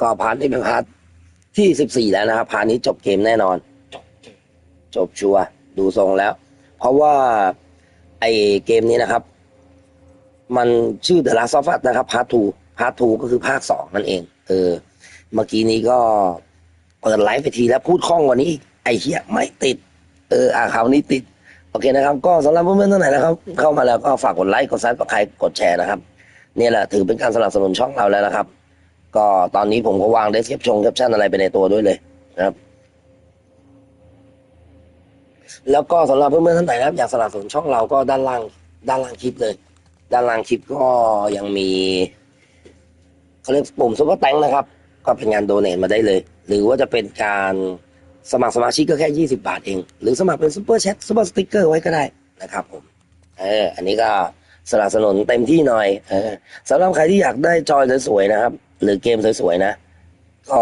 ก็พาร์ทนี้เป็นพาร์ทที่สิบสี่แล้วนะครับพาร์ทนี้จบเกมแน่นอน จบชัวร์ดูทรงแล้ว เพราะว่าไอเกมนี้นะครับ มันชื่อ The Last of Us นะครับพาร์ท2พาร์ท2ก็คือภาคสองนั่นเอง เออ เมื่อกี้นี้ก็เปิดไลฟ์ไปทีแล้วพูดคล่องกว่านี้ ไอเหี้ยไม่ติด เอออ่าคราวนี้ติด โอเคนะครับ ก็สำหรับเพื่อนๆท่านไหนนะครับ เข้ามาแล้วก็ฝากกดไลค์กดซับกดใครกดแชร์นะครับเนี่ยแหละถือเป็นการสนับสนุนช่องเราแล้วนะครับ ก็ตอนนี้ผมก็วางเดสคริปชงแคปชั่นอะไรไปในตัวด้วยเลยนะครับ แล้วก็สำหรับเพื่อนๆท่านไหนนะครับ อยากสนับสนุนช่องเราก็ด้านล่าง ด้านล่างคลิปเลย ด้านล่างคลิปก็ยังมีเขาเรียกปุ่มซุปเปอร์แตงนะครับ ก็เป็นงานโดเนทมาได้เลย หรือว่าจะเป็นการสมัครสมาชิกก็แค่ 20 บาทเอง หรือสมัครเป็นซุปเปอร์แชทซุปเปอร์สติ๊กเกอร์ไว้ก็ได้นะครับผม เออ อันนี้ก็สนับสนุนเต็มที่หน่อย เออสำหรับใครที่อยากได้จอยสวยๆนะครับ หรือเกมสวยๆนะ ก็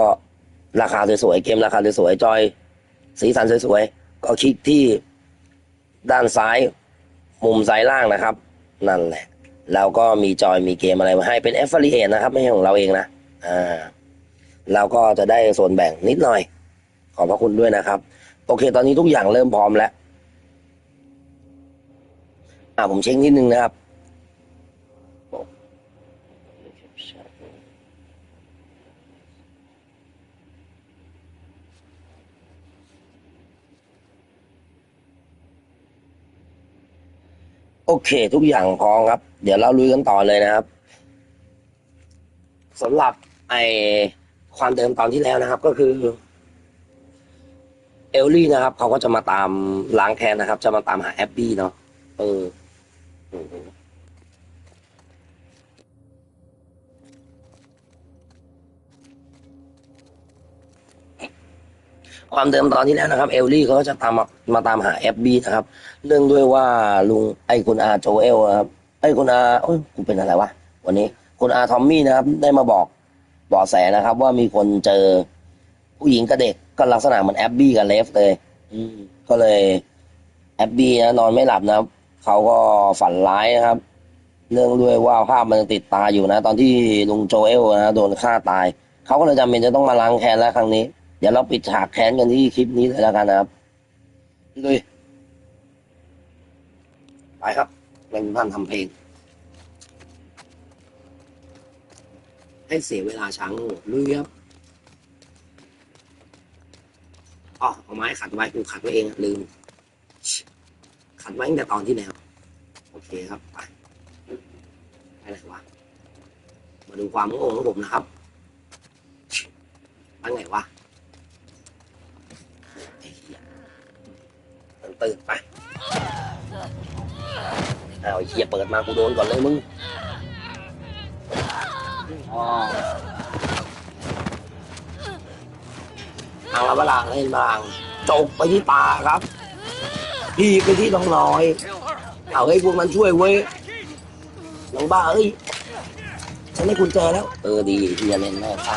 ราคาสวยๆเกมราคาสวยๆจอย สีสันสวยๆก็คลิกที่ด้านซ้ายมุมซ้ายล่างนะครับ นั่นแหละแล้วก็มีจอยมีเกมอะไรมาให้เป็น a อ f f i l i a t e นะครับ ไม่ใช่ของเราเองนะอ่าเราก็จะได้ส่วนแบ่งนิดหน่อย ขอบพระคุณด้วยนะครับ โอเค ตอนนี้ทุกอย่างเริ่มพร้อมแล้วอ่าผมเช็คนิดนึงนะครับ โอเค ทุกอย่างพร้อมครับ เดี๋ยวเราลุยกันต่อเลยนะครับสำหรับไอความเดิมตอนที่แล้วนะครับ ก็คือ เอลลี่นะครับ เขาก็จะมาตามล้างแค้นนะครับ จะมาตามหาแอบบี้เนาะเออ ความเดิมตอนที่แล้วนะครับเอลลี่เขาก็จะตามมามาตามหาแอบบี้นะครับเนื่องด้วยว่าลุงไอ้คุณอาโจเอลนะครับไอ้คุณอาโอ้ยกูเป็นอะไรวะวันนี้คุณอาทอมมี่นะครับ ได้มาบอกเบาะแสนะครับ ว่ามีคนเจอผู้หญิงกับเด็กก็ลักษณะเหมือนแอบบี้กับเลฟเลย อืมก็เลย แอบบี้นะนอนไม่หลับนะครับเขาก็ฝันร้ายนะครับเนื่องด้วยว่าภาพมันยังติดตาอยู่นะ ตอนที่ลุงโจเอลนะโดนฆ่าตาย เขาก็เลยจำเป็นจะต้องมาล้างแค้นแล้วครั้งนี้ เดี๋ยวเราปิดฉากแค้นกันที่คลิปนี้เลยแล้วกันนะครับลุยไปครับเป็นพันทำเพลง ให้เสียเวลาช้างลุยครับอ๋อเอาไม้ขัดไว้กูขัดไว้เองลืม ขัดไว้ตั้งแต่ตอนที่แล้ว โอเคครับ ไปไปไหนวะมาดูความโง่ของผมนะครับไปไหนวะไอ้เหี้ย ตื่นไปเอาไอ้เหี้ยเปิดมากูโดนก่อนเลยมึงเอาละบลางเล่นบลางจกไปที่ตาครับพี่ไปที่น้องน้อย เอาให้พวกมันช่วยเว้ยน้องบ้าเอ้ยฉันได้กุญแจแล้ว เออดีที่จะเล่นแม่ใช่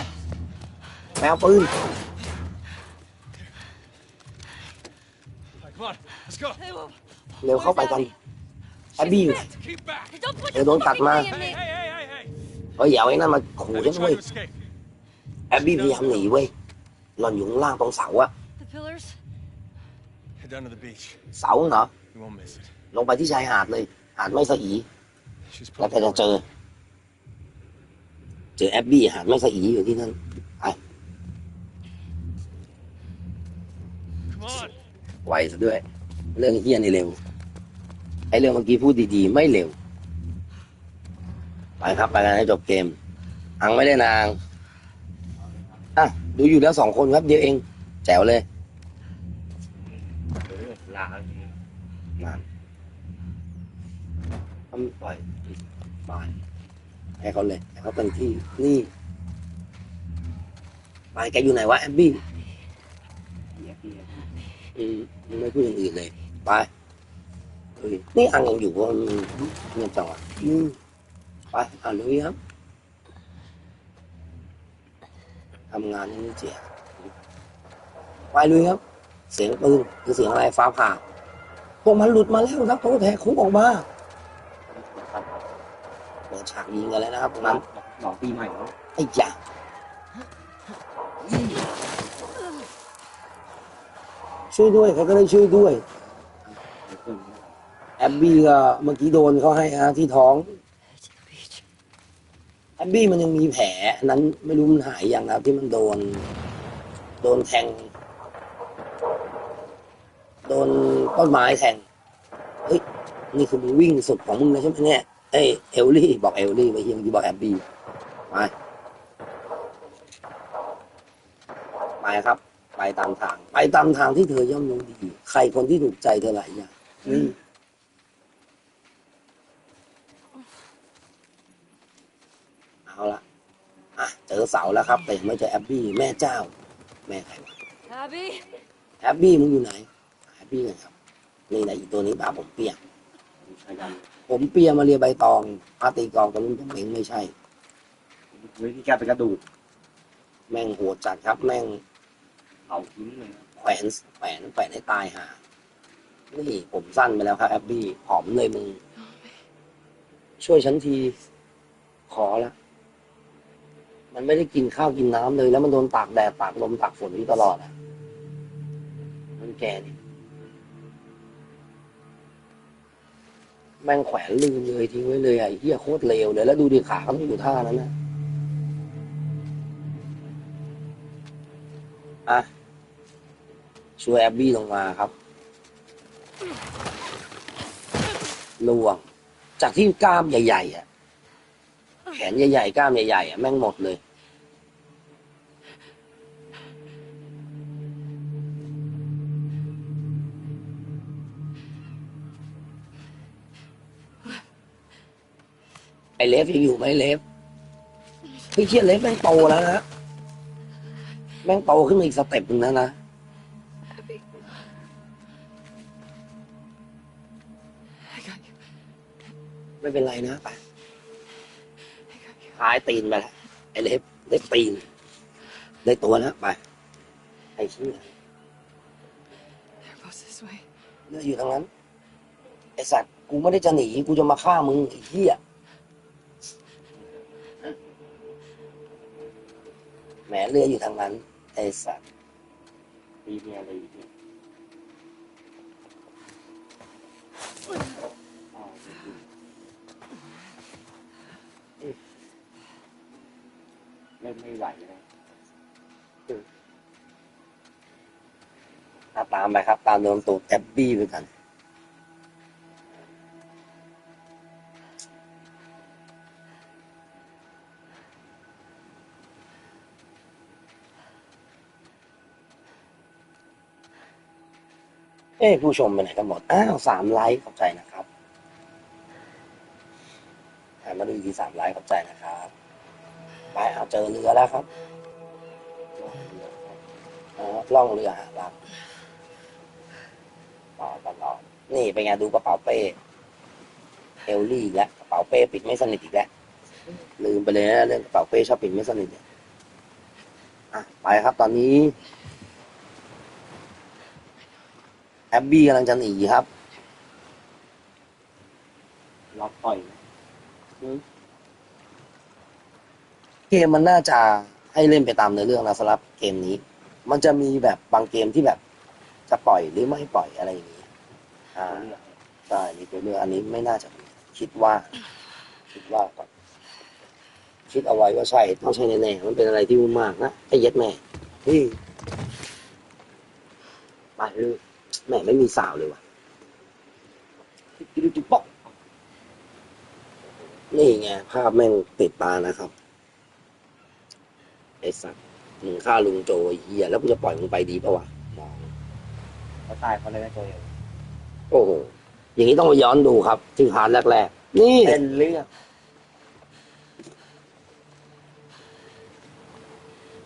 แมวปืน Come on, let's go. เร็วเข้าไปกันแอบบี้อยู่ Keep back. Don't put Ê, đốn cặt mà. me in Hey, me. hey, hey, hey, hey. เฮ้ยอย่าเอาไอ้นั่นมาขู่ Have ฉั you นเว้ย tried to escape? แอบบี้พยายามหนีเว้ยหล่อนอยู่ข้างล่างตรงเสาอะ The pillars? Head down to the beach. เสาเหรอ You won't miss it. ลงไปที่ชายหาดเลย หาดไม่สะอี She's แล้วแก probably จะเจอ เจอแอบบี้หาดไม่สะอีอยู่ที่นั่น Come on. ไวซะด้วย เรื่องเฮี้ยนี่เร็ว ไอ้เรื่องเมื่อกี้พูดดีๆ ไม่เร็ว ไปครับไปกันให้จบเกม อังไม่ได้นางอะดูอยู่แล้วสองคนครับเดียวเอง แจ๋วเลยลานานทำปล่อยไปให้เขาเลยให้เขาเป็นที่นี่ไปแกอยู่ไหนวะแอบบี้อืมไม่พูดอย่างอื่นเลย ไปนี่อังยังอยู่วนเงินจังหวะไปอ่าลุยครับทำงานนี่เจ๋งไปลุยครับ เสียงปืนคือเสียงอะไรฟ้าผ่าพวกมันหลุดมาแล้วครับโตแทกคุกออกมาเปิดฉากยิงกันแล้วนะครับนั้นหนองปีใหม่เล้วไอ้ยาช่วยด้วยเขาก็ได้ช่วยด้วย แอบบี้ก็เมื่อกี้โดนเขาให้ฮะที่ท้อง แอบบี้มันยังมีแผลนั้นไม่รู้มันหายยังนะครับที่มันโดน โดนแทง โดนต้นไม้แทงเฮ้ยนี่คือมึงวิ่งสุดของมึงเลยใช่ไหมเนี่ยเอ้เอลลี่บอกเอลลี่ไปเฮียมีบอกแอบบี้ไปไปครับ ไปตามทาง ไปตามทางที่เธอย่อมรู้ดี ใครคนที่ถูกใจเธอหลายอย่าง นี่เอาละอะเจอเสาแล้วครับ แต่ยังไม่เจอแอบบี้แม่เจ้า แม่ใครวะ Abby? แอบบี้มึงอยู่ไหนแอบบี้ไงครับนี่แหละอีตัวนี้ปลาผมเปียกผมเปียมาเรียใบตองปาตีกองตรงนู้นผมเองไม่ใช่วิธีแกเป็นกระดูกแม่งโหดจัดครับ แม่งเผาทิ้งเลยนะแขวนแขวนแขวนให้ตายหา นี่ผมสั้นไปแล้วครับแอบบี้ผอมเลยมึง ช่วยฉันที ขอละ มันไม่ได้กินข้าวกินน้ำเลย แล้วมันโดนตากแดดตากลมตากฝนอยู่ตลอดอะ มันแก่ดิแม่งแขวนลืมเลยทิ้งไว้เลยอะไอ้เหี้ยโคตรเลวเลย แล้วดูดิขาเขาไม่อยู่ท่านั้นนะอะช่วยแอบบี้ลงมาครับ ลวง จากที่กล้ามใหญ่ๆอะแขนใหญ่ๆกล้ามใหญ่ๆอะแม่งหมดเลย ไอเลฟยังอยู่ไหมเลฟพี่เชียเลฟแม่งโตแล้วนะแม่งโตขึ้นมาอีกสเต็ปหนึ่งแล้วนะ เป็นไรนะไป I got you. หายตีนไปแล้วไอเลฟเลฟตีน ได้ตัวแล้วไป ไอเชี่ย They're both this way. เลือดอยู่ทางนั้น ไอสัตว์กูไม่ได้จะหนี กูจะมาฆ่ามึงไอ้เหี้ยแหมเลือดอยู่ทางนั้น ไอสัตว์มีเมียอะไรอีกเนี่ยอ้าว เล่ไม่ไหวนะอะตามไปครับ ตามโดนตูดแอบบี้ไปกันเอ้ผู้ชมไปไหนกันหมด อ้าวสามไลค์ขอบใจนะครับมาดูอีกทีสามไลค์ขอบใจนะครับ ไปเอาเจอเรือแล้วครับอ๋อล่องเรือหารับต่อตลอดนี่เป็นไงดูกระเป๋าเป้เอลลี่อีกแล้วกระเป๋าเป้ปิดไม่สนิทอีกแล้วลืมไปเลยนะเรื่องกระเป๋าเป้ชอบปิดไม่สนิทเนี่ยอะไปครับตอนนี้แอบบี้กำลังจะหนีครับล็อกต่อยนะ เกมมันน่าจะให้เล่นไปตามเนื้อเรื่องนะสำหรับเกมนี้ มันจะมีแบบบางเกมที่แบบ จะปล่อยหรือไม่ปล่อยอะไรอย่างนี้อ่าใช่มีตัวเลือกอันนี้ไม่น่าจะมีคิดว่า คิดว่าก่อนคิดเอาไว้ว่าใช่ต้องใช่แน่ๆมันเป็นอะไรที่วุ่นมากนะไอ้เย็ดแม่เฮ้ยไปเลยแม่ไม่มีสาวเลยว่ะจิ๊บจิ๊บป๊อกนี่ไงภาพแม่งติดตานะครับ สัตว์มึงฆ่าลุงโจไอ้เฮียแล้วกูจะปล่อยมึงไปดีปะวะมองเขาตายเพราะอะไรนะตัวเองโอ้โหอย่างนี้ต้องไปย้อนดูครับที่พาร์ทแรกๆนี่เป็นเรื่อง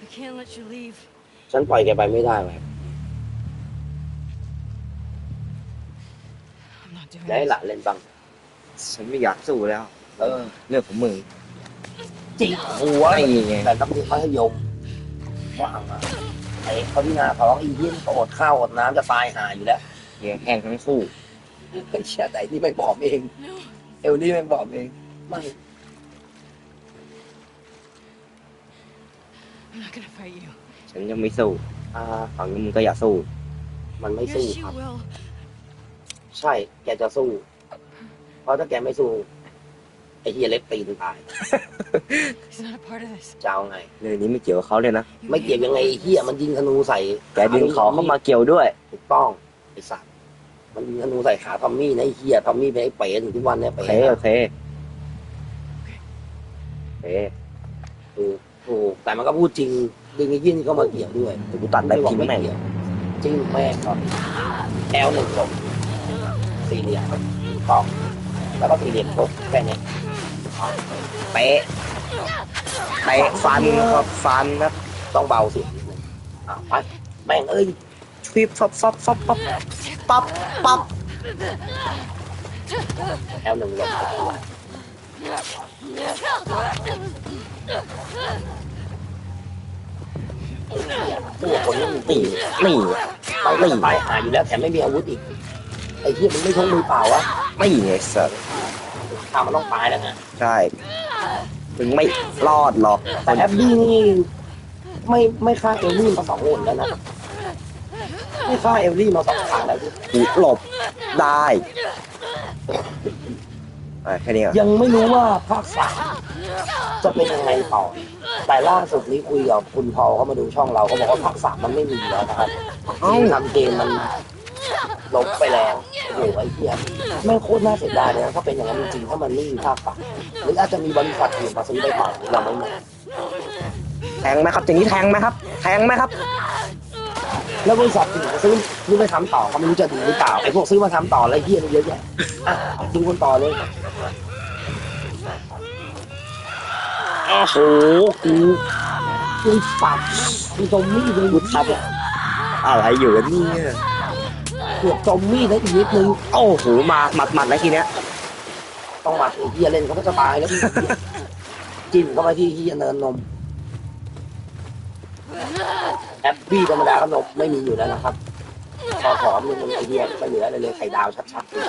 I can't let you leave. ฉันปล่อยแกไปไม่ได้ไหม I'm not doing จะให้ this. หลานเล่นบ้าง ฉันไม่อยากสู้แล้ว เออ เรื่องของมึง จริงหัวไม่ไงแต่ต้องเรียนมัธยมว่างอะไอ้เขาที่นาท้องไอีเยี่ยนก็อดข้าวอดน้ำจะตายหาอยู่แล้วเฮียแห้งทั้งคู่ไอ้เชี่ยแต่นี่ไม่บอกเอง No. เอลลี่ไม่บอกเอง ไม่ I'm not gonna fight you. ฉันยังไม่สู้อ่า ฝั่งนี้มึงก็อย่าสู้ มันไม่สู้ Yes, ค you รับ will. ใช่ แกจะสู้ เพราะถ้าแกไม่สู้ ไอ้เฮียเล็กตีนตาย He's not a part of this. จะเอาไงเรื่องนี้ไม่เกี่ยวกับเขาเลยนะ You ไม่เกี่ยวยังไงไอ้เฮียมันยิงธนูใส่แกดึงเขาเข้ามาเกี่ยวด้วย ถูกต้องไอ้สัตว์มันยิงธนูใส่ขาทอมมี่นะไอ้เฮียทอมมี่เป็นไอ้เป๋ถึงทุกวันเนี่ยโอเป๋เค โอเคโอเคถูกถูกแต่มันก็พูดจริงดึงไอ้ยี่นี่เข้ามาเกี่ยวด้วยเดี๋ยวกูตัดได้พิมพ์แม่งเกี่ยวจริงแม่งครับแอลหนึ่งจบสี่เหลี่ยมถูกต้องแล้วก็สี่เหลี่ยมจบแค่นี้ เตะเตะฟันครับฟันครับต้องเบาเสียงนิดนึงอะไปแม่งเอ้ยฟิบฟับฟับฟับปับปั๊บปั๊บแอลหนึ่งลงพวกคนนี้มันตีนี่ไปก็จะตายหาอยู่แล้วแถมไม่มีอาวุธอีกไอ้ที่มันไม่ชงมือเปล่าวะไม่ไงสัส ข้ามันต้องตายแล้วไงใช่มึงไม่รอดหรอกแต่แอปบี้นี่ไม่ไม่ฆ่าเอลลี่มาสองคนแล้วนะไม่ฆ่าเอลลี่มาสองครั้งแล้วกูหลบได้อะแค่นี้ก่อนยังไม่รู้ว่าภาคสามจะเป็นยังไงต่อ แต่ล่าสุดนี้คุยกับคุณพอลเขามาดูช่องเราก็บอกว่าภาคสามมันไม่มีแล้วนะครับเอ้าทีมทำเกมมัน ลบไปแล้วโอ้โหไอ้เหี้ยไม่งโคตรน่าเสียดายเลยนะถ้าเป็นอย่างนั้นจริงๆถ้ามันไม่มีภาคสามหรืออาจจะมีบริษัทอื่นมาซื้อได้เปล่าเราไม่รู้แทงไหมครับอย่างนี้แทงไหมครับ แทงไหมครับ แล้วบริษัทอื่นมาซื้อซื้อไปทำต่อก็ไม่รู้จะดีหรือเปล่าไอ้พวกซื้อมาทำต่ออะไรเหี้ยนี่เยอะแยะอะดูคนต่อเลยโอ้โหกูกูปัดกูจมมีดเลยกูทำอะไรอยู่กันเนี่ย เกือบจมมีดแล้วอีกนิดนึงโอ้โหมาหมัดหมัดแล้วทีเนี้ยต้องหมาไอ้เฮียเล่นเขาก็จะตายแล้วจิ้มเข้าไปที่เฮียเนินนมแอปปี้ธรรมดาขนมไม่มีอยู่แล้วนะครับพอผอมมันไอเดียไม่เหลืออะไรเลยไข่ดาวชัดๆเลย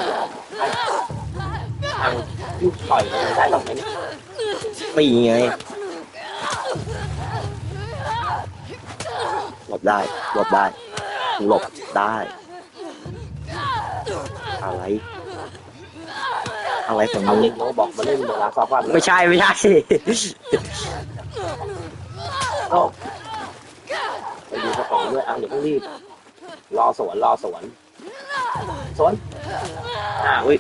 ทางยุบต่อยมันได้หรอกไหมเนี่ยปีไงหลบได้หลบได้หลบได้ อะไร อะไรของเอามึงเล่นโนบอกมาเล่นเวลาซอฟต์ไม่ใช่ไม่ใช่ โอ้ไปดูสกอร์ด้วยอะอย่าเพิ่งรีบ รอสวนรอสวนสวนอ่าอุ้ย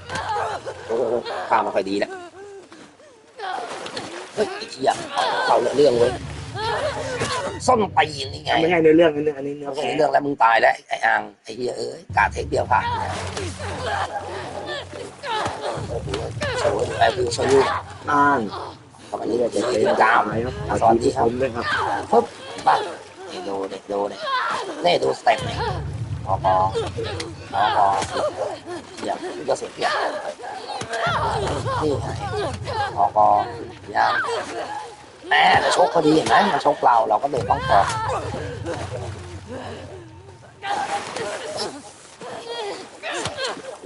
ข้ามมาค่อยดีแล้วเฮ้ยไอ้เหี้ยเขาเรื่องเว้ย ส้นตีนนี่ไงไม่ใช่ในเรื่องในเรื่องอันนี้เนื้อไม่แท้ใช่เรื่องแล้วมึงตายแล้วไอ้อ่างไอ้เหี้ยเอ้ยกาเทคเดียวผ่านโอ้โหโชว์ไอ้คือโชว์อ่านทำไมนี่นี่จะจะเป็เป็นนกาดาวไหมครับสวัสดีครับผมด้วยครับปุ๊บปั๊บนี่ดูเด็กดูเด็กนี่ดูสเต็ปนี่พอพอพอพออย่าจะเสียเปรียบนี่ไงพอพออย่า แหมจะชกพอดีเห็นไหมมันชกเราเราก็เลยต้องพอ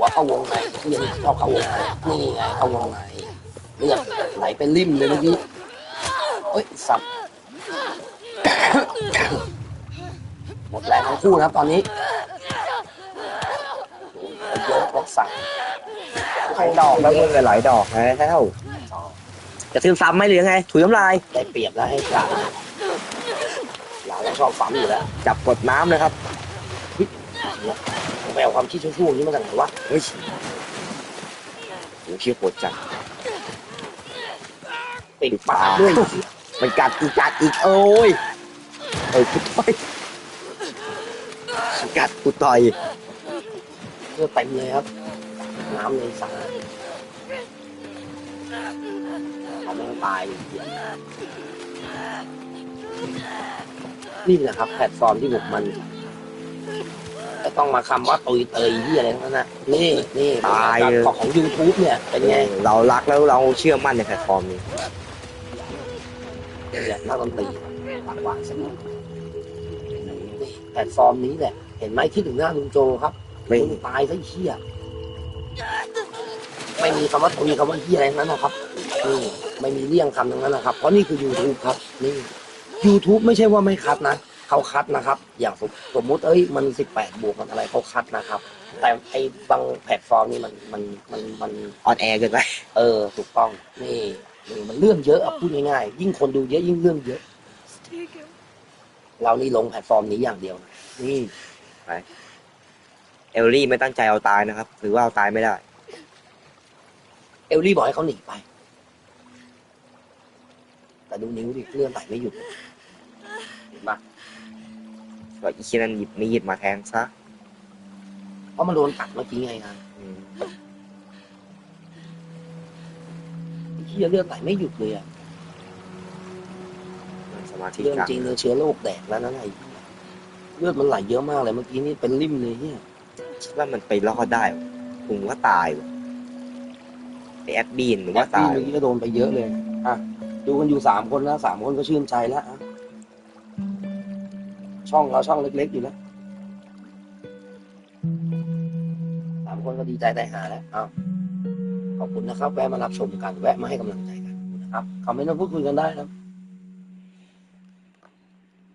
ว่าเข้าวงไหนที่ยังชอบเข้าวงไหนนี่ไงเข้าวงไหนเลือดไหลเป็นริมเลยเมื่อกี้เอ้ยสับหมดแรงทั้งคู่นะตอนนี้เยอะรถสั่งใครดอกแล้วมึงหลายดอกแล้ว จะซื้อซ้ำไหมหรือยังไง ถุยน้ำลาย ได้เปรียบแล้วให้กาดเราชอบฝังอยู่แล้ว จับกดน้ำเลยครับไปเอาความคิดชั่วๆนี้มาจากไหนวะ เฮ้ยโหเชี่ยโหดจังปิดปากด้วย มันกัดอีกกัดอีกโอ้ยเอ้ยกูต่อยมันกัดกูต่อยเลือดเต็มเลยครับ น้ำในสระ เขาไม่ตายนี่แหละครับแพลตฟอร์มที่ผมมันจะต้องมาคำว่าตุยเตยที่อะไรทั้งนั้นนะนี่นี่ของของยูทูบเนี่ย เป็นไงเรารักแล้วเราเชื่อมั่นในแพลตฟอร์มนี้นี่แหละนักดนตรีปากหวานสมองนี่แพลตฟอร์มนี้แหละ เห็นไหมคิดถึงหน้าลุงโจครับไม่ มึงตายซะไอ้เหี้ย ไม่มีคำว่าตุยคำว่าเหี้ยอะไรทั้งนั้นนะครับนี่ไม่มีเลี่ยงคำทั้งนั้นนะครับ เพราะนี่คือ YouTube ครับนี่ YouTube ไม่ใช่ว่าไม่คัดนะเขาคัดนะครับ อย่างสมสมมุติเอ้ยมันสิบแปดบวกมันอะไรเขาคัดนะครับ แต่ไอ้บางแพลตฟอร์มนี่มันมันมันมันออนแอร์เกินไปเออถูกต้องนี่นี่มันเรื่องเยอะอะพูดง่ายๆยิ่งคนดูเยอะยิ่งเรื่องเยอะ Take him. เรานี่ลงแพลตฟอร์มนี้อย่างเดียวนะนี่เอลลี่ไม่ตั้งใจเอาตายนะครับ หรือว่าเอาตายไม่ได้ เอลลี่บอกให้เขาหนีไป แต่ดูนิ้วดิเลื่อนไหลไม่หยุดเห็นปะก็อีคินันหยิบไม่หยิบมาแทนซะเพราะมันโดนกัดเมื่อกี้ไงนะอืมที่เลือดไหลไม่หยุดเลยอะมันสมาธิเรื่องกลางจริงเลยเชื้อโรคแดกแล้วนั่นไอ้เลือดมันไหลเยอะมากเลยเมื่อกี้นี่เป็นริ่มเลยเนี่ยคิดว่ามันไปรอดได้วะผมว่าตายว่ะ ไอแอดบีนหรือว่าตายเมื่อกี้ก็โดนไปเยอะเลยอะดูกันอยู่สามคนแล้วสามคนก็ชื่นใจแล้วอะช่องเราช่องเล็ก ๆ อยู่แล้วสามคนก็ดีใจได้หาแล้วอ้าวขอบคุณนะครับ แวะมารับชมกัน แวะมาให้กำลังใจกันนะครับคอมเมนต์มาพูดคุยกันได้นะ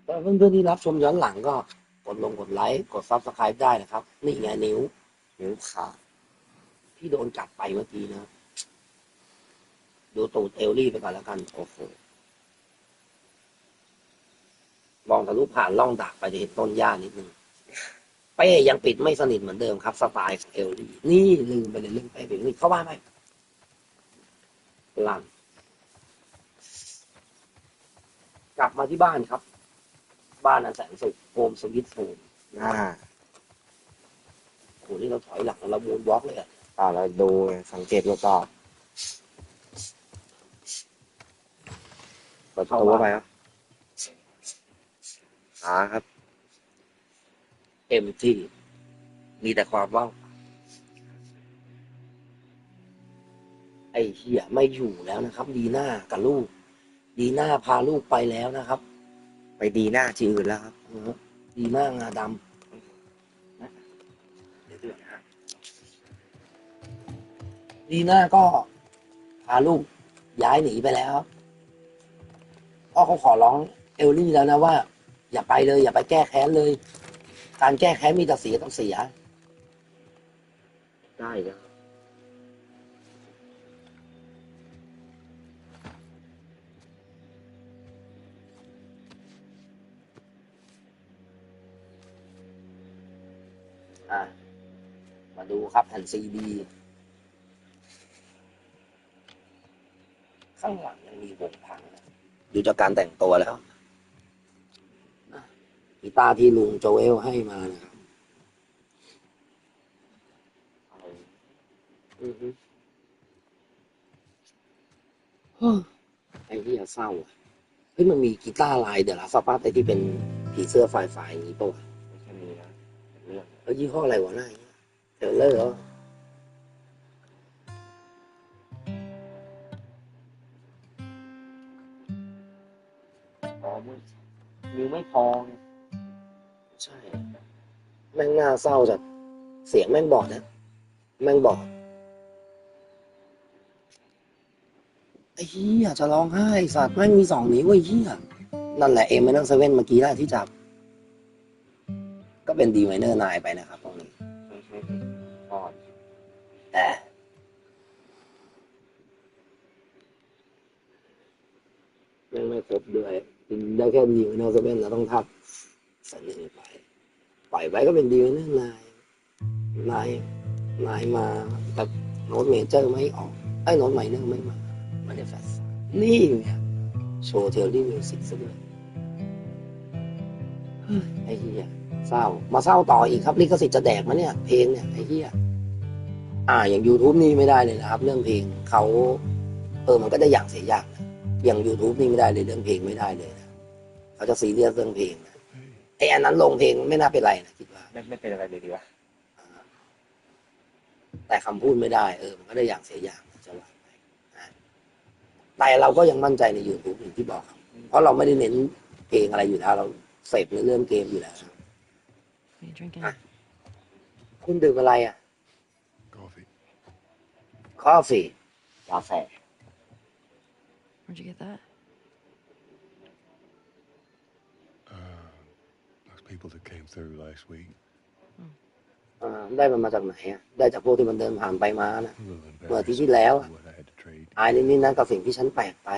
แต่เพื่อนๆที่รับชมย้อนหลังก็กดลงกดไลค์กดซับสไครป์ได้นะครับ นี่ไงนิ้วนิ้วขาดที่โดนกัดไปเมื่อกี้นะ ดูตูดเอลลี่ไปก่อนแล้วกัน โอ้โห มองทะลุผ่านล่องดักไปจะเห็นต้นหญ้านิดนึง เป้ยังปิดไม่สนิทเหมือนเดิมครับ สไตล์ของเอลลี่ นี่ลืมไปเลยเรื่องเป้ปิดนี่เข้าบ้านไหมหลังกลับมาที่บ้านครับ บ้านอันแสนสุขโฮมสวิตโฮมอ่าโอ้โหนี่เราถอยหลังเรามูนวอล์กเลยอะอ่าเราดูไงสังเกตรอบๆเปิ ดประตูเข้าไปครับหาครับเอ็มที่ มีแต่ความว่างเปล่าไอ้เหี้ยไม่อยู่แล้วนะครับ ดีหน้ากับลูก ดีหน้าพาลูกไปแล้วนะครับ ไปดีหน้าที่อื่นแล้วครับนะฮะดีหน้างาดำนะเดี๋ยวด้วยนะฮะดีหน้าก็พาลูกย้ายหนีไปแล้วครับ พ่อเขาขอร้องเอลลี่แล้วนะว่า อย่าไปเลย อย่าไปแก้แค้นเลย การแก้แค้นมีแต่เสียกับเสีย ได้ครับอะมาดูครับแผ่นซีดีข้างหลังยังมีวงพังนะ ดูจากการแต่งตัวแล้วนะกีตาร์ที่ลุงโจเอลให้มานะครับอือฮึเฮ้อไอ้ที่เศร้าอะเฮ้ยมันมีกีตาร์ลายเดอะลาสปาไอ้ที่เป็นผีเสื้อไฟไฟอย่างนี้ปะวะไม่ใช่มีนะเป็นเรื่องแล้วยี่ห้ออะไรวะหน้าอย่างเงี้ยเทรลเลอร์เหรอ นิ้วไม่พองใช่ แม่งน่าเศร้าจัดเสียงแม่งบอดนะแม่งบอดไอ้เหี้ยจะร้องไห้สัตว์แม่งมีสองนิ้วไอ้เหี้ยนั่นแหละเอ็มไม่นั่งเซเว่นเมื่อกี้แหละที่จับ ก็เป็นดีไมเนอร์นายไปนะครับตรงนี้ไม่ใช่พอดแต่แม่งไม่ครบด้วย ได้แค่ดีไมเนอร์เซเว่นแล้วต้องทับใส่หนึ่งไปปล่อยไว้ก็เป็นดีไมเนอนายนายนายมาแต่โน้ตเมเจอร์ไม่ออกไอ้โน้ตไมเนอร์ไม่มาม่ได้แฟสนี่ไงโชว์เทอร์รี่มิวสิกซะด้วยเฮ้ยไอ้เหี้ยเศร้า มาเศร้าต่ออีกครับลิขสิทธิ์จะแดกมาเนี่ย เพลงเนี่ยไอ้เหี้ยอ่าอย่าง YouTube นี่ไม่ได้เลยนะครับ เรื่องเพลงเขาเออมันก็ได้อย่างเสียอย่างนะอย่าง YouTube นี่ไม่ได้เลยเรื่องเพลงไม่ได้เลย เขาจะซีเรียสเรื่องเพลงนะไอ้อันนั้นลงเพลงไม่น่าเป็นไรนะคิดว่า ไม่ไม่เป็นอะไรเลยดีวะแต่คำพูดไม่ได้เออมันก็ได้อย่างเสียอย่างจะว่าไปนะแต่เราก็ยังมั่นใจใน YouTube อย่างที่บอกครับ เพราะเราไม่ได้เน้นเพลงอะไรอยู่แล้ว เราเสพในเรื่องเกมอยู่แล้ว What are you drinking? คุณดื่มอะไรอะ Coffee. คอฟฟี่กาแฟ Where'd you get that? People that came through last week, อ่าได้มันมาจากไหนอะได้จากพวกที่มันเดินผ่านไปมานะ a little เมื่ออาที่ embarrassed ที่แล้วอะ what I had to trade. อายนิดๆนะกับสิ่งที่ฉันแปลกไป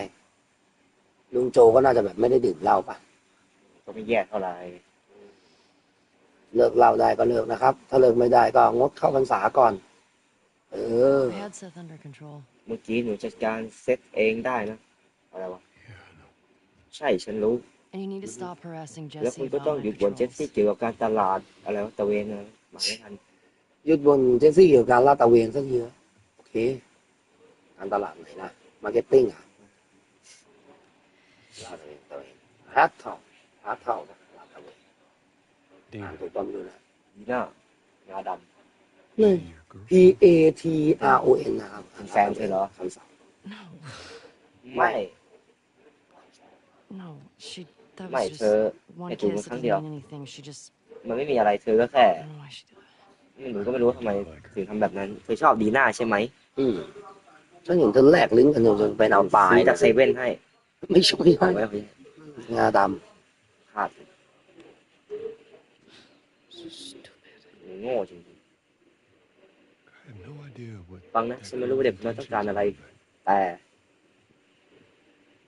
ลุงโจก็น่าจะแบบไม่ได้ดื่มเหล้าปะก็ไม่แย่เท่าไหร่เลิกเหล้าได้ก็เลิกนะครับ ถ้าเลิกไม่ได้ก็งดเข้าพรรษาก่อน เออ I had Seth under control. เมื่อกี้หนูจัดการเซตเองได้นะ อะไรวะ Yeah, I know. ใช่ฉันรู้ And you need to stop harassing แล้วคุณ Jesse ก็ต้อง about หยุ my ดบนเจสซี่ patrols. เกี่ยวกับการตลาดอะไรวะตะเวนอะไรมาไม่ทันหยุดบนเจสซี่เกี่ยวกับการลาดตระเวนสักทีนะโอเคการตลาดไหนนะมาร์เก็ตติ้งอะลาดตระเวนตระเวนฮาร์ดเท่าฮาร์ดเท่านะลาดตระเวนอ่าน Dina, ถูกต้องไม่รู้นะดีน่างาดนี่ your girl. P A T R O N นะครับแฟนเธอเหรอคำศัพท์ No, ำไม่ no, she. That ไม่ was เธ just อ one ไอ้ตูน kiss. มัน It ครั้ง didn't เดียว mean anything. She just. มันไม่มีอะไรเธอก็แค่ I don't know why she did that. หนูก็ไม่รู้ว่าทำไมถึงทำแบบนั้น เธอชอบดีน่าใช่ไหมอืมฉันเห็นเธอแลกลิ้นกันจนไปเอาตายซื้อจากเซเว่นให้ ไม่ช่วยเอาให้ไว้ให้งาดพลาดหนูโง่จริง I had no idea what. ๆฟังนะ that ฉันไม่รู้ว่าเด็กคนนั้นต้องการอะไร แต่ But I do know that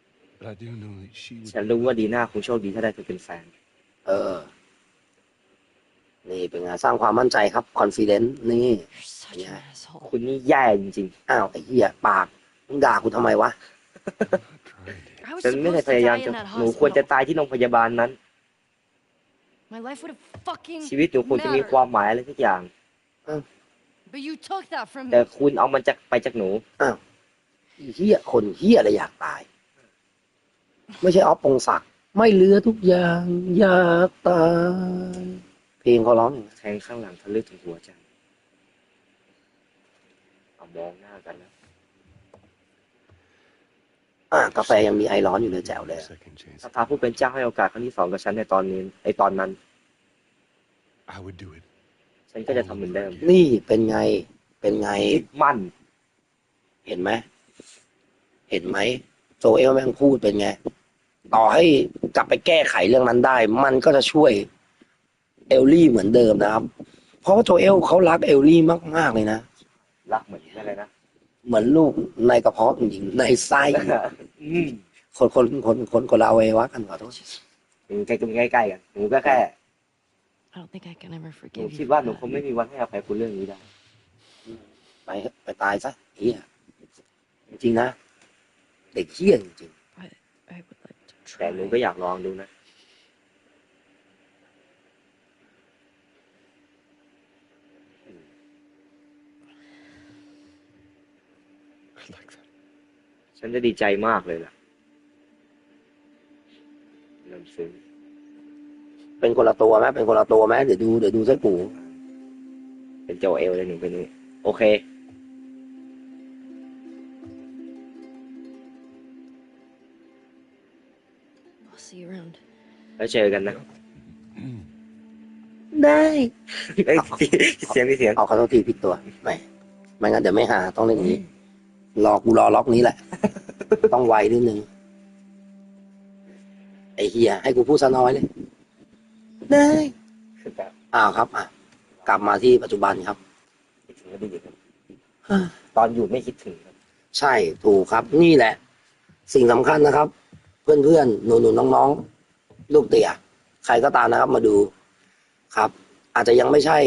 she would. ฉันรู้ว่าดีน่าคงโชคดีถ้าได้เธอเป็นแฟนำเออ นี่เป็นงานสร้างความมั่นใจครับ confidence นี่ You're such Yeah. an asshole. คุณนี่แย่จริงอ้าวไอ้เหี้ยปากมึงด่ากูทำไมวะ I'm not trying to. I was ๆฉันไม่ได้ supposed พ to ยายาม die จะ in that หนูควรจะ hospital. ตายที่โรงพยาบาลนั้น My life would have fucking ชีวิตหนูควรจะมีความหมายอะไรทุกอย่าง But you took that from แต่ me. คุณเอามันจากไปจากหนูไอ้เหี้ยคนเหี้ยอะไรอยากตาย ไม่ใช่ออฟปงศักดิ์ไม่เหลือทุกอย่างอยากตายเพลงเขาร้องอย่างนั้นแทงข้างหลังทะลึกถึงหัวใจเอามองหน้ากันแล้วอะกาแฟยังมีไอร้อนอยู่เลยแจ๋วเลย Second chance. ถ้าพระผู้เป็นเจ้าให้โอกาสครั้งที่สองกับฉันในตอนนี้ไอตอนนั้น I would do it. ฉันก็จะทำเหมือนเดิม นี่เป็นไง เป็นไงคิดมั่น เห็นไหม เห็นไหมโจเอลแม่งพูดเป็นไง ต่อให้กลับไปแก้ไขเรื่องนั้นได้ มันก็จะช่วยเอลลี่เหมือนเดิมนะครับ เพราะว่าโจเอลเขารักเอลลี่มาก ๆ เลยนะ รักเหมือนอะไรนะ เหมือนลูกในกระเพาะจริงๆในไส้อืมคนคนคนคนคนละอวัยวะกันขอโทษหนูใกล้ๆใกล้ๆกันหนูก็แค่ I don't think I can ever หนู forgive คิด you. ว่า for หนู that. คงไม่มีวันให้อภัยคุณเรื่องนี้ได้ ไปเถอะไปตายซะเฮียจริงๆนะ เด็กเฮี้ยจริง I would like to แต่หนู try. ก็อยากลองดูนะ I'd like that. ฉันจะดีใจมากเลยล่ะเริ่มซึ้งๆเป็นคนละตัวไหมเป็นคนละตัวไหมเดี๋ยวดู เดี๋ยวดูไส้ปูเป็นโจเอลเลยหนูเป็นนี่โอเค แล้วเจอกันนะ ได้เอ้ยเสียงที่เสียงเอาขอโทษทีผิดตัวไม่ไม่งั้นเดี๋ยวไม่หาต้องเล่นอย่างนี้ รอกูรอล็อกนี้แหละ ต้องไวนิดนึง ไอเฮียให้กูพูดซะน้อยเลย ได้แบบอ้าวครับ อะ กลับมาที่ปัจจุบันครับ คิดถึงก็ดีครับตอนอยู่ไม่คิดถึงครับใช่ถูกครับ นี่แหละ สิ่งสำคัญนะครับ เพื่อนๆหนูๆน้องๆ ลูกเตี่ยใครก็ตามนะครับมาดูครับ อาจจะยังไม่ใช่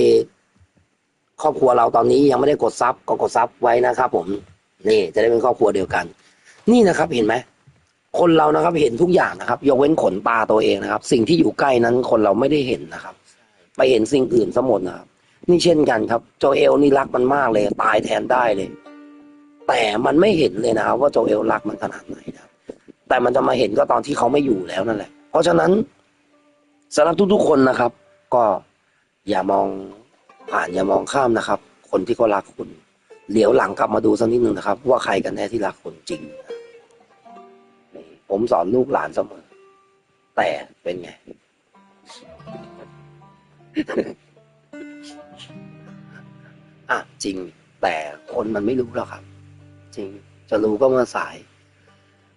ครอบครัวเราตอนนี้ยังไม่ได้กดซับก็กดซับไว้นะครับ ผมนี่จะได้เป็นครอบครัวเดียวกัน นี่นะครับเห็นไหมคนเรานะครับเห็นทุกอย่างนะครับ ยกเว้นขนตาตัวเองนะครับ สิ่งที่อยู่ใกล้นั้นคนเราไม่ได้เห็นนะครับ ไปเห็นสิ่งอื่นซะหมดนะครับ นี่เช่นกันครับ โจเอลนี่รักมันมากเลย ตายแทนได้เลย แต่มันไม่เห็นเลยนะครับ ว่าโจเอลรักมันขนาดไหนนะครับแต่มันจะมาเห็นก็ตอนที่เขาไม่อยู่แล้วนั่นแหละ เพราะฉะนั้นสำหรับทุกๆคนนะครับ ก็อย่ามองผ่านอย่ามองข้ามนะครับ คนที่เขารักคุณเหลียวหลังกลับมาดูสักนิดหนึ่งนะครับ ว่าใครกันแน่ที่รักคุณจริงนี่ผมสอนลูกหลานเสมอ แต่เป็นไง อะจริง แต่คนมันไม่รู้หรอกครับ จริง จะรู้ก็เมื่อสาย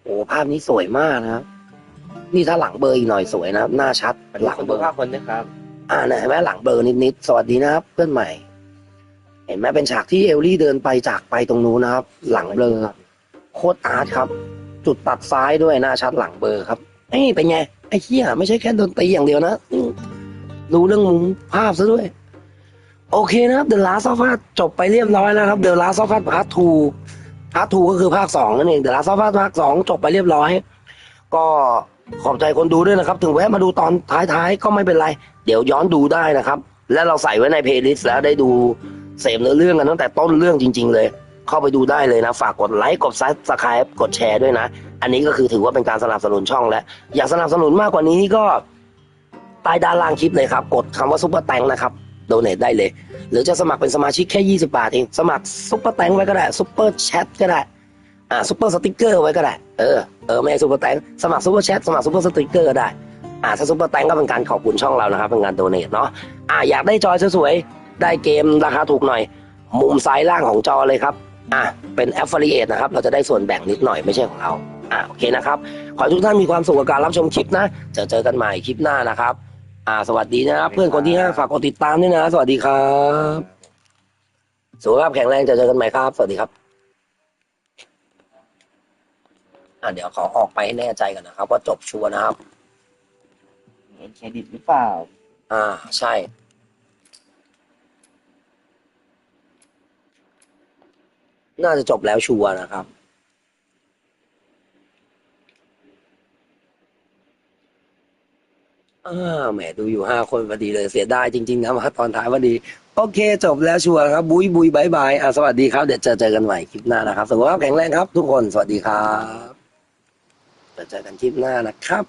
โอ้ภาพนี้สวยมากนะครับ นี่ถ้าหลังเบลอร์อีกหน่อยสวยนะครับ หน้าชัดเป็นหหลัลังงเบเบลออร์ร์ห้าคนนะครับ อ่าเนี่ยเห็นไหมหลังเบลอร์นิดๆสวัสดีนะครับ เพื่อนใหม่ เห็นไหมเป็นฉากที่เอลลี่เดินไปจากไปตรงนู้นนะครับ หลังเบลอโคตรอาร์ตครับ จุดตัดซ้ายด้วยหน้าชัดหลังเบลอครับเอ้ยเป็นไงไอ้เหี้ยไม่ใช่แค่ดนตรีอย่างเดียวนะอืมรู้เรื่องมุมภาพซะด้วย โอเคนะครับ The Last of Us จบไปเรียบร้อยแล้วครับ The Last of Us Part 2 Part 2ก็คือภาค2นั่นเอง The Last of Us ภาค2จบไปเรียบร้อย ก็ ขอบใจคนดูด้วยนะครับ ถึงแวะมาดูตอนท้ายๆ ก็ไม่เป็นไร เดี๋ยวย้อนดูได้นะครับ และเราใส่ไว้ในเพลย์ลิสต์แล้วได้ดูเสพเนื้อเรื่องกันตั้งแต่ต้นเรื่องจริง ๆ เลย เข้าไปดูได้เลยนะ ฝากกดไลค์กดซับสไครป์กดแชร์ด้วยนะ อันนี้ก็คือถือว่าเป็นการสนับสนุนช่องแล้วอยากสนับสนุนมากกว่านี้ก็ใต้ด้านล่างคลิปเลยครับ กดคำว่าซุปเปอร์แตงนะครับโดเนทได้เลย หรือจะสมัครเป็นสมาชิกแค่ 20 บาทเอง สมัครซุปเปอร์แตงไว้ก็ได้ซุปเปอร์แชทก็ได้ อ่าซุปเปอร์สติกเกอร์ไว้ก็ได้ เออ เออไม่ใช่ซุปเปอร์แตงสมัครซุปเปอร์แชทสมัครซุปเปอร์สติกเกอร์ก็ได้ อ่าถ้าซุปเปอร์แตงก็เป็นการขอบคุณช่องเรานะครับ เป็นการโดเนทเนาะ อ่าอยากได้จอยสวยๆ ได้เกมราคาถูกหน่อย มุมซ้ายล่างของจอเลยครับ อ่าเป็น affiliate นะครับ เราจะได้ส่วนแบ่งนิดหน่อยไม่ใช่ของเรา อ่าโอเคนะครับ ขอให้ทุกท่านมีความสุขกับการรับชมคลิปนะ เจอเจอกันใหม่คลิปหน้านะครับ อ่า สวัสดีนะครับเพื่อนคนที่ห้าฝากกดติดตามด้วยนะ สวัสดีครับ สุขภาพแข็งแรงเจอเจอกันใหม่ครับ สวัสดีครับ อ่าเดี๋ยวขอออกไปให้แน่ใจกันนะครับ ว่าจบชัวร์นะครับเห็นเครดิตหรือเปล่า อ่าใช่ น่าจะจบแล้วชัวร์นะครับ อ่าแหมดูอยู่ห้าคนพอดีเลยเสียดายจริงๆนะมาตอนท้ายพอดี โอเค จบแล้วชัวร์ครับ บุยบุยบายบายอ่าสวัสดีครับ เดี๋ยวเจอเจอกันใหม่คลิปหน้านะครับสุขภาพแข็งแรงครับ ทุกคนสวัสดีครับ เจอเจอกันคลิปหน้านะครับ